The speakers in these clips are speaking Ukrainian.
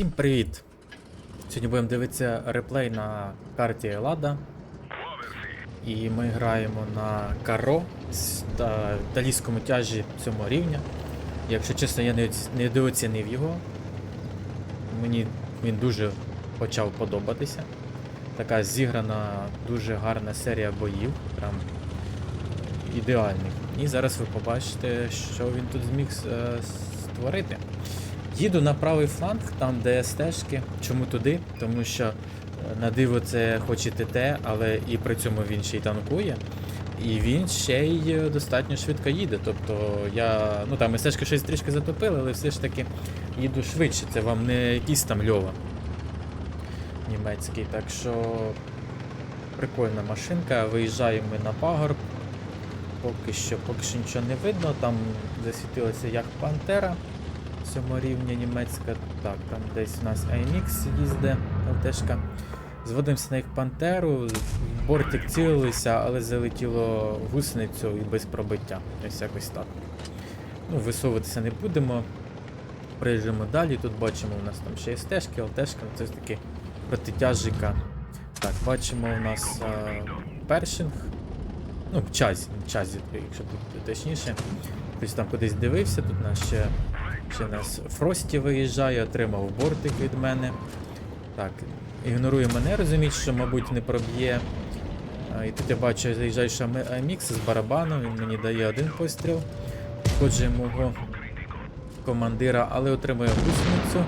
Всім привіт! Сьогодні будемо дивитися реплей на карті Елада. І ми граємо на Каро з та- італійському тяжі 7 рівня. Якщо чесно, я недооцінив його. Мені він дуже почав подобатися. Така зіграна дуже гарна серія боїв. Прям ідеальних. І зараз ви побачите, що він тут зміг е, створити. Їду на правий фланг, там де стежки. Чому туди? Тому що е, на диво це хоч і ТТ, але і при цьому він ще й танкує. І він ще й е, достатньо швидко їде. Тобто я. Ну там стежки щось трішки затопили, але все ж таки їду швидше. Це вам не якийсь там льова німецький. Так що прикольна машинка. Виїжджаємо ми на пагорб. Поки що, поки що нічого не видно. Там засвітилася як Пантера рівня німецька. Так, там десь у нас AMX їзде, ЛТшка. Зводимося на їх Пантеру. Бортик цілилися, але залетіло гусеницю і без пробиття. Ось якось так. Ну, висовуватися не будемо. Приїжджаємо далі. Тут бачимо, у нас там ще є стежки, ЛТшка, ну, це ж таки протитяжика. Так, бачимо у нас е, першинг. Ну, чазі, чазі, якщо бути точніше. Хтось там кудись дивився, тут у нас ще, ще нас Фрості виїжджає, отримав бортик від мене. Так, ігнорує мене, розуміють, що, мабуть, не проб'є. І тут я бачу, заїжджає ще Амікс з барабаном, він мені дає один постріл. Входжує мого командира, але отримує гусеницю.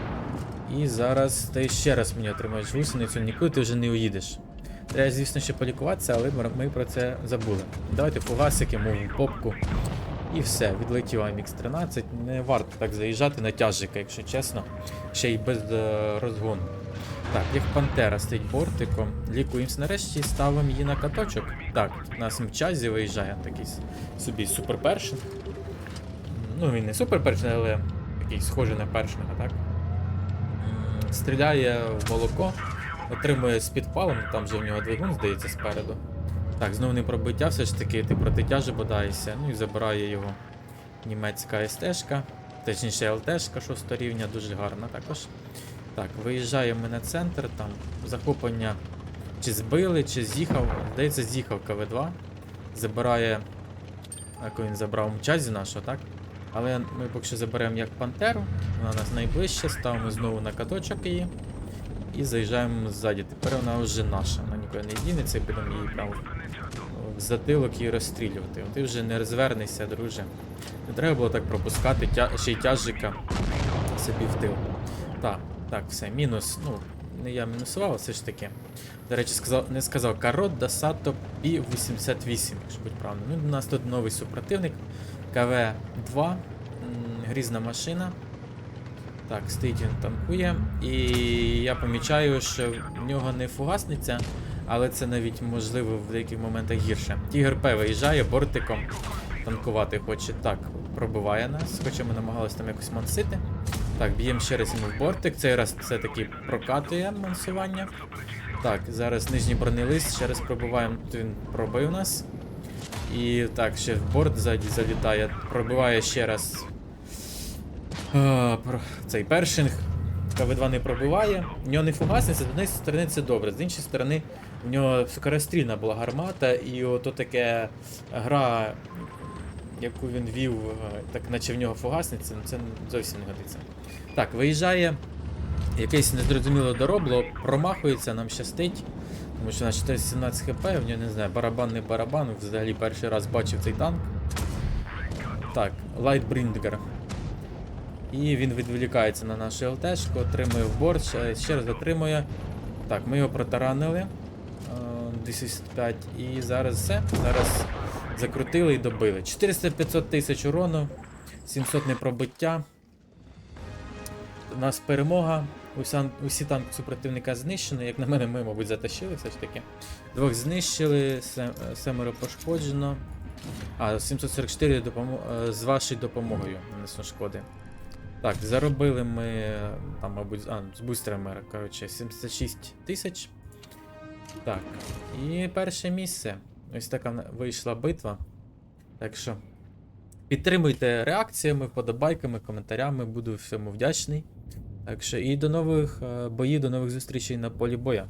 І зараз ти ще раз мені отримаєш гусеницю, нікуди ти вже не уїдеш. Треба, звісно, ще полікуватися, але ми- про це забули. Давайте фугасики, мов в попку. І все, відлетів amx 13 Не варто так заїжджати на тяжика, якщо чесно. Ще й без е, розгону. Так, як Пантера стоїть бортиком. Лікуємося нарешті, ставимо її на каточок. Так, у нас мчазі виїжджає такий собі супер першин. Ну, він не супер першин, але такий схожий на першинга, так? Стріляє в молоко, отримує з підпалом, там же в нього двигун, здається, спереду. Так, знову не пробиття, все ж таки ти протитяжі бодаєшся, ну і забирає його німецька СТ-шка, точніше ЛТ-шка 6 рівня, дуже гарна також. Так, виїжджаємо на центр, там захоплення чи збили, чи з'їхав. Здається, з'їхав КВ-2. Забирає. Як він забрав мчазі нашого, так? Але ми поки що заберемо як Пантеру, вона нас найближче, ставимо знову на каточок її. І заїжджаємо ззаді. Тепер вона вже наша, нікуди не дінеться, будемо її прямо в затилок і розстрілювати. Ти вже не розвернешся, друже. Не треба було так пропускати, тя... ще й тяжика собі в тил. Так, так, все, мінус. Ну, не я мінусував, все ж таки. До речі, сказав, не сказав Карот Дасато Пі-88, якщо бути правильно. Ну, у нас тут новий супротивник. КВ-2, грізна машина. Так, стоїть він танкує. І я помічаю, що в нього не фугасниця, але це навіть можливо в деяких моментах гірше. Тігр П виїжджає бортиком танкувати хоче. Так, пробиває нас, хоча ми намагалися там якось мансити. Так, б'ємо ще раз йому в бортик. Цей раз все-таки прокатує мансування. Так, зараз нижній бронелист, ще раз пробиваємо. Він пробив нас. І так, ще в борт ззаді залітає, пробиває ще раз а, цей першинг. КВ-2 не пробиває. В нього не фугасниця, з однієї сторони це добре, з іншої сторони, в нього скорострільна була гармата, і ото таке гра, яку він вів, е, так наче в нього фугасниця, ну це зовсім не годиться. Так, виїжджає якесь незрозуміле доробло, промахується, нам щастить. Тому що на 417 хп, в нього не знаю, барабан не барабан, взагалі перший раз бачив цей танк. Так, Лайтбріндгер. І він відволікається на нашу ЛТшку, отримує в борт, ще, раз отримує. Так, ми його протаранили. е, 205. І зараз все. Зараз закрутили і добили. 400-500 тисяч урону, 700 непробиття. У нас перемога. Уся, усі танки супротивника знищено. Як на мене, ми, мабуть, затащили все ж таки. Двох знищили, семеро пошкоджено. А, 744 допомо... е, з вашою допомогою нанесено шкоди. Так, заробили ми там, мабуть, а, з бустерами, коротше, 76 тисяч. Так, і перше місце. Ось така вийшла битва. Так що підтримуйте реакціями, вподобайками, коментарями, буду всьому вдячний. Так що і до нових е, боїв, до нових зустрічей на полі боя.